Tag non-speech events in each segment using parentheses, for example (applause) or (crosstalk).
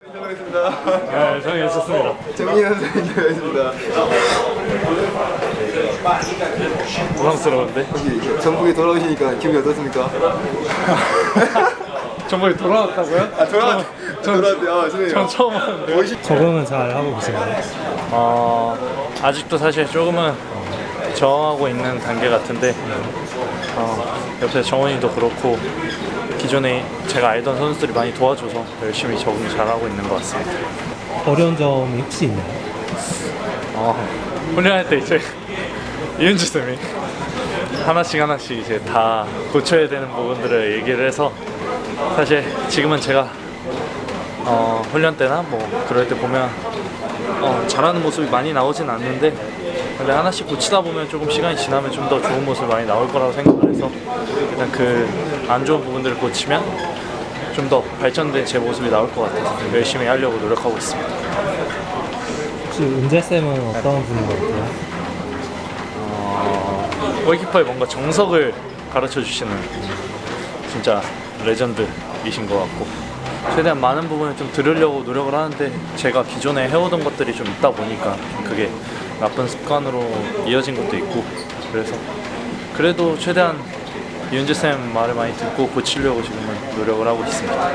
네, 저희 있었습니다. 정민 선생님 되겠습니다. 부담스러운데. 혹시 전북에 돌아오시니까 기분이 어떻습니까? (laughs) 정말 돌아왔다고요? 아 돌아 돌아왔대요. 아. 전 처음 왔는데. 멋있- 적응은 잘 하고 계신가요? 어, 아직도 사실 조금은 저항하고 있는 단계 같은데 어, 옆에 정원이도 그렇고 기존에 제가 알던 선수들이 많이 도와줘서 열심히 적응 잘하고 있는 것 같습니다. 어려운 점이 혹시 있나요? 어, 훈련할 때 이제 (laughs) 이은주 쌤이 하나씩 하나씩 이제 다 고쳐야 되는 부분들을 얘기를 해서 사실 지금은 제가 어, 훈련 때나 뭐 그럴 때 보면 어, 잘하는 모습이 많이 나오진 않는데 근데 하나씩 고치다 보면 조금 시간이 지나면 좀 더 좋은 모습이 많이 나올 거라고 생각을 해서 일단 그 안 좋은 부분들을 고치면 좀 더 발전된 제 모습이 나올 것 같아서 열심히 하려고 노력하고 있습니다. 혹시 은재 쌤은 어떤 분인 것 같아요? 어, 골키퍼의 뭔가 정석을 가르쳐 주시는 진짜 레전드이신 것 같고 최대한 많은 부분을 좀 들으려고 노력을 하는데 제가 기존에 해오던 것들이 좀 있다 보니까 좀 그게 나쁜 습관으로 이어진 것도 있고 그래서 그래도 최대한 이은재 쌤 말을 많이 듣고 고치려고 지금은 노력을 하고 있습니다.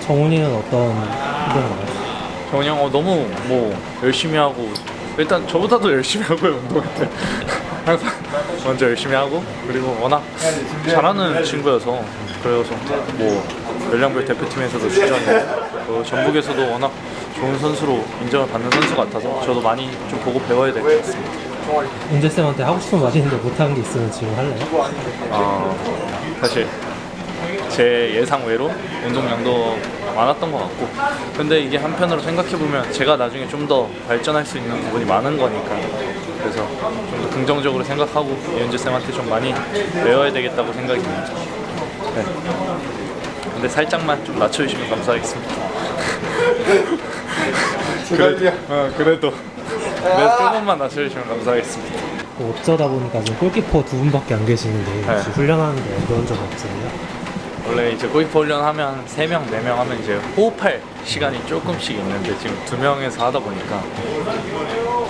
정훈이는 어떤 분인가요? 정훈이 형 어, 너무 뭐 열심히 하고 일단 저보다도 열심히 하고요 운동할 때 항상 먼저 열심히 하고 그리고 워낙 잘하는 친구여서 그래서 뭐 연령별 대표팀에서도 출전했고 또 전북에서도 워낙 좋은 선수로 인정을 받는 선수 같아서 저도 많이 좀 보고 배워야 될 것 같습니다. 은재 쌤한테 하고 싶은 말이 있는데 못한 게 있으면 지금 할래요? 어, 사실 제 예상 외로 운동량도 많았던 것 같고 근데 이게 한편으로 생각해보면 제가 나중에 좀 더 발전할 수 있는 부분이 많은 거니까 그래서 좀 더 긍정적으로 생각하고 이은재 쌤한테 좀 많이 배워야 되겠다고 생각이 듭니다. 네. 근데 살짝만 좀 낮춰주시면 감사하겠습니다. (laughs) 그래도, 어, 그래도 네, 조금만 낮춰주시면 감사하겠습니다. 뭐 어쩌다 보니까 지금 골키퍼 두 분밖에 안 계시는데 혹시 네. 훈련하는데 어려운 점 없어요? 원래 이제 골키퍼 훈련하면 3명, 4명 하면 이제 호흡할 시간이 조금씩 있는데 지금 2명에서 하다 보니까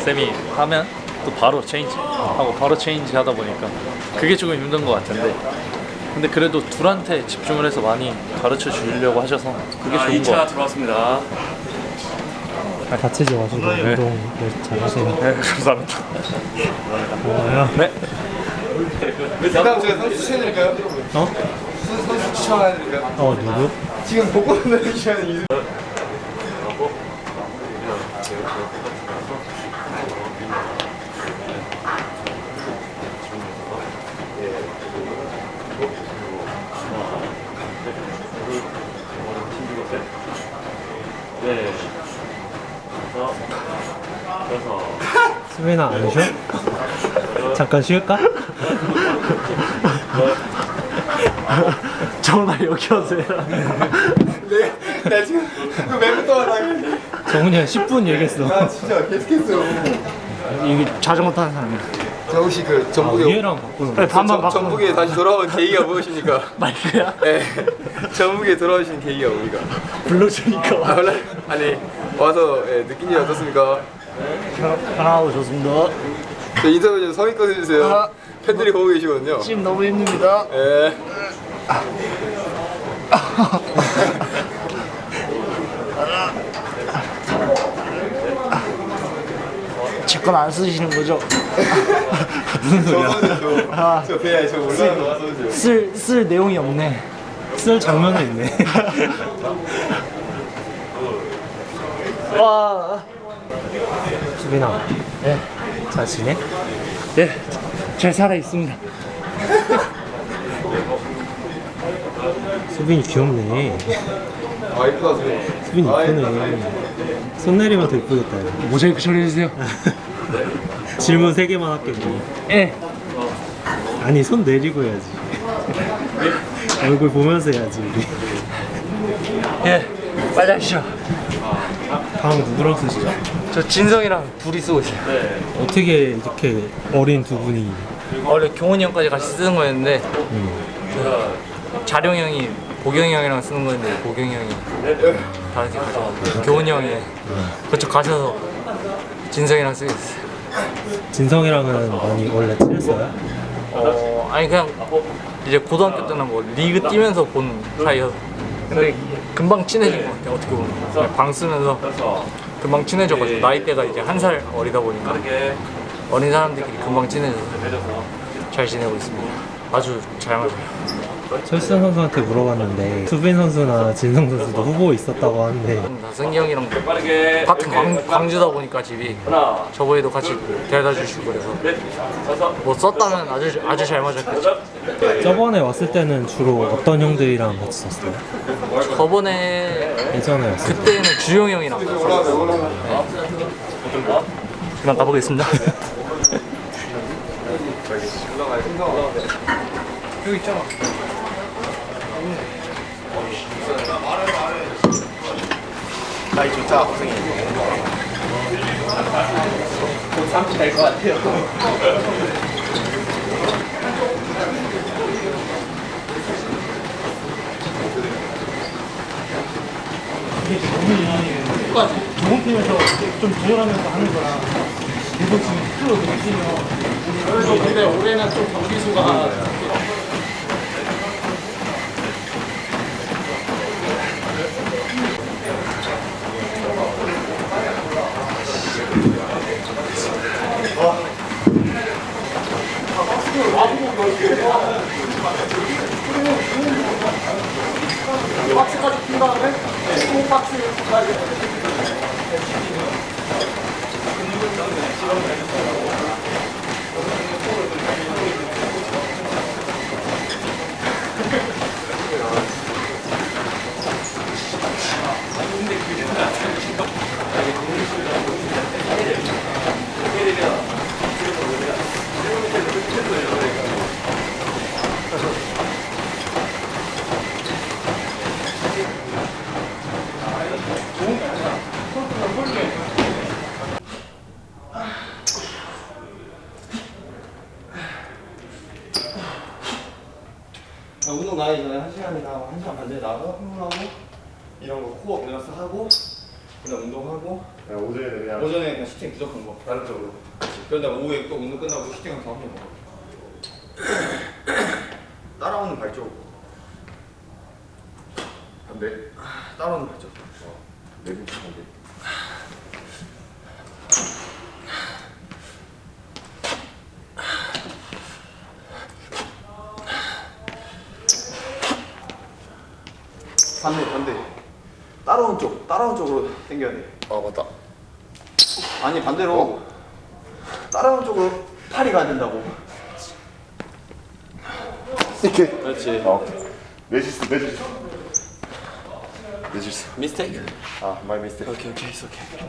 쌤이 하면 또 바로 체인지 하고 바로 체인지 하다 보니까 그게 조금 힘든 것 같은데 근데 그래도 둘한테 집중을 해서 많이 가르쳐 주려고 하셔서 그게 좋은 것 같아요. 들어왔습니다. 다치지 마시고 운동 잘 하세요. 네, 감사합니다. 고마워요. 네. 다음 제가 선수 추천해드릴까요? 어? 선수, 선수 추천해드릴까요? 어 누구? 지금 보고 있는 시간이 수빈아 안 쉬어? 잠깐 쉴까? 전화 여기 오세요. 내가 나 지금 그 동안 하는데 정훈이 형 10분 얘기했어. 나 진짜 계속했어요. 이게 자전거 타는 사람이야. 자 혹시 그 아, 전북에 얘랑 바꾸는 거. 네, 반반 전- 바꾸는 전북에 다시 돌아온 계기가 무엇입니까? (laughs) 마이크야? 네, 전북에 돌아오신 계기가 뭡니까? 불러주니까 아, 원래 아니 와서 예, 느낀 일 어떻습니까? 편하고 좋습니다. 저 인터뷰 좀 성의껏 해주세요. 팬들이 보고 계시거든요. 지금 너무 힘듭니다. 예. 제 건 안 쓰시는 거죠? 아. 저 배에 저 올라가서 와. 쓸, 쓸 내용이 없네. 쓸 장면도 있네. 와. 수빈아. 네. 잘 지내? 네, 잘 살아 있습니다. 수빈이 귀엽네. 아 이쁘다. 수빈이 이쁘네. 손 내리면 더 이쁘겠다. 이거. 모자이크 처리해주세요. (laughs) 질문 세 개만 할게. 뭐. 예. 아니 손 내리고 해야지. 얼굴 보면서 해야지 우리. 예. 빨리 하시죠. 방 누구랑 쓰시죠? 저 진성이랑 둘이 쓰고 있어요. 어떻게 이렇게 어린 두 분이 원래 경훈이 형까지 같이 쓰는 거였는데 그 자룡 형이 보경이 형이랑 쓰는 거였는데 보경이 형이 다르게 가져가지고 경훈이 형이 그쪽 가셔서 진성이랑 쓰게 됐어요. 진성이랑은 많이 원래 친했어요? 어 아니 그냥 이제 고등학교 때는 뭐 리그 뛰면서 본 사이여서 근데 금방 친해진 것 같아요 어떻게 보면 그냥 방 쓰면서 금방 친해져가지고 나이대가 이제 한 살 어리다 보니까 어린 사람들끼리 금방 친해져서 잘 지내고 있습니다. 아주 잘 맞아요 철수현 선수한테 물어봤는데 수빈 선수나 진성 선수도 후보 있었다고 하는데 나 승기 형이랑 같은 광, 광주다 보니까 집이 저번에도 같이 데려다 주시고 그래서 뭐 썼다면 아주 아주 잘 맞았겠죠. 저번에 왔을 때는 주로 어떤 형들이랑 같이 썼어요? 저번에 예전에 왔을 때 그때는 주용 형이랑 그만 가보겠습니다 나이 좋다 고생이 곧30 될 것 같아요. 좋은 팀에서 좀 조절하면서 하는 거라 계속 지금 뛰면 그래도 근데 올해는 좀 경기 수가 박스까지 뛴 다음에 15박스 아, 운동 나기 전에 한 시간이나 한 시간 반 전에 나가서 흥분하고 이런 거 코어 밸런스 하고 그다음 운동하고 오전에 그냥 오전에 그냥 슈팅 부족한 거. 다른 쪽으로. 그러다 오후에 또 운동 끝나고 슈팅하면 더 한번 먹어. (coughs) 따라오는 발쪽. 반대. 따라오는 발전 내부 반대 반대 반대. 따라오는 쪽 따라오는 쪽으로 당겨야 돼. 아 맞다. 아니 반대로. 따라오는 쪽으로 팔이 가야 된다고. 이렇게. 그렇지. 어. 매지스 매지스 매지스 미스테이크 아 마이 미스테이크? 오케이 오케이 오케이 끝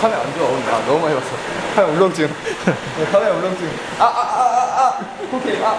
카메라 안 좋아. 나 너무 많이 봤어. 카메라 울렁증. 카메라 울렁증. 아, 아, 아, 아, 아. 오케이, 아.